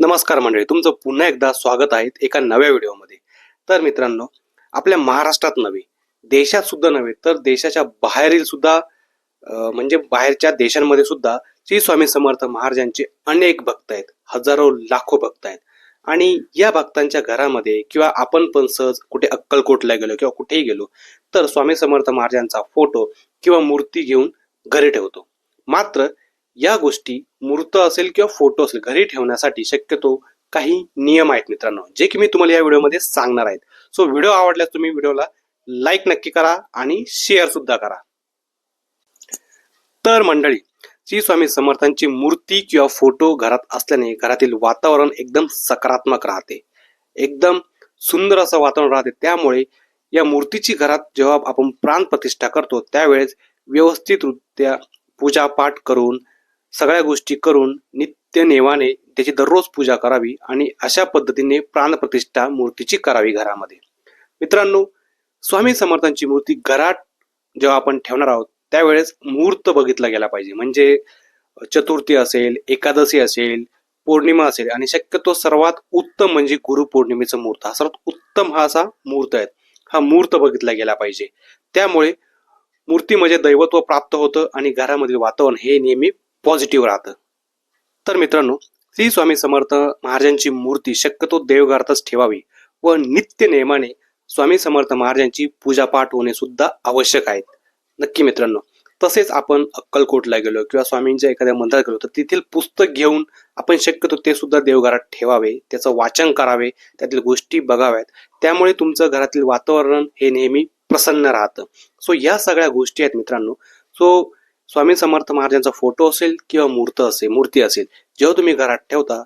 नमस्कार मंडळी तुमचं पुन्हा एकदा स्वागत आहे एका नव्या व्हिडिओमध्ये. तर मित्रांनो आपल्या महाराष्ट्रात नव्हे देशात सुद्धा नव्हे तर देशाच्या बाहेरील सुद्धा म्हणजे बाहेरच्या देशांमध्ये सुद्धा श्री स्वामी समर्थ महाराजांचे अनेक भक्त आहेत हजारो लाखो भक्त आहेत. आणि या भक्तांच्या घरामध्ये किंवा आपण पण सहज कुठे अक्कलकोटला गेलो किंवा कुठेही गेलो तर स्वामी समर्थ महाराजांचा फोटो किंवा मूर्ती घेऊन घरी ठेवतो. मात्र या गोष्टी मूर्त असेल किंवा फोटो असेल घरी ठेवण्यासाठी शक्यतो काही नियम आहेत मित्रांनो जे की मी तुम्हाला या व्हिडिओमध्ये सांगणार आहेत. सो व्हिडिओ आवडल्यास तुम्ही व्हिडिओला लाईक नक्की करा आणि शेअर सुद्धा करा. तर मंडळी श्री स्वामी समर्थांची मूर्ती किंवा फोटो घरात असल्याने घरातील वातावरण एकदम सकारात्मक राहते. एकदम सुंदर असं वातावरण राहते. त्यामुळे या मूर्तीची घरात जेव्हा आपण प्राण प्रतिष्ठा करतो त्यावेळेस व्यवस्थितरित्या पूजा पाठ करून सगळ्या गोष्टी करून नित्य नेवाने त्याची दररोज पूजा करावी आणि अशा पद्धतीने प्राणप्रतिष्ठा मूर्तीची करावी घरामध्ये. मित्रांनो स्वामी समर्थांची मूर्ती घरात जेव्हा आपण ठेवणार आहोत त्यावेळेस मुहूर्त बघितला गेला पाहिजे. म्हणजे चतुर्थी असेल एकादशी असेल पौर्णिमा असेल आणि शक्यतो सर्वात उत्तम म्हणजे गुरुपौर्णिमेचा मुहूर्त. हा सर्वात उत्तम हा असा मुहूर्त आहे. हा मुहूर्त बघितला गेला पाहिजे. त्यामुळे मूर्ती म्हणजे दैवत्व प्राप्त होतं आणि घरामधील वातावरण हे नेहमी पॉझिटिव्ह राहतं. तर मित्रांनो श्री स्वामी समर्थ महाराजांची मूर्ती शक्यतो देवघरातच ठेवावी व नित्य नेमाने स्वामी समर्थ महाराजांची पूजापाठ होणे सुद्धा आवश्यक आहेत नक्की मित्रांनो तसेच आपण अक्कलकोटला गेलो किंवा स्वामींच्या एखाद्या मंदिरात गेलो तर तेथील पुस्तक घेऊन आपण शक्यतो ते सुद्धा देवघरात ठेवावे त्याचं वाचन करावे त्यातील गोष्टी बघाव्यात. त्यामुळे तुमचं घरातील वातावरण हे नेहमी प्रसन्न राहतं. सो या सगळ्या गोष्टी आहेत मित्रांनो. सो स्वामी समर्थ महाराजांचा फोटो असेल किंवा मूर्त असेल मूर्ती असेल जेव्हा तुम्ही घरात ठेवता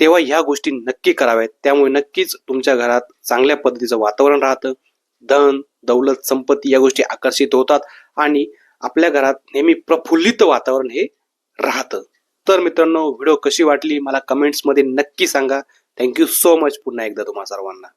तेव्हा ह्या गोष्टी नक्की कराव्यात. त्यामुळे नक्कीच तुमच्या घरात चांगल्या पद्धतीचं वातावरण राहतं. धन दौलत संपत्ती या गोष्टी आकर्षित होतात आणि आपल्या घरात नेहमी प्रफुल्लित वातावरण हे राहतं. तर मित्रांनो व्हिडिओ कशी वाटली मला कमेंट्समध्ये नक्की सांगा. थँक्यू सो मच पुन्हा एकदा तुम्हा सर्वांना.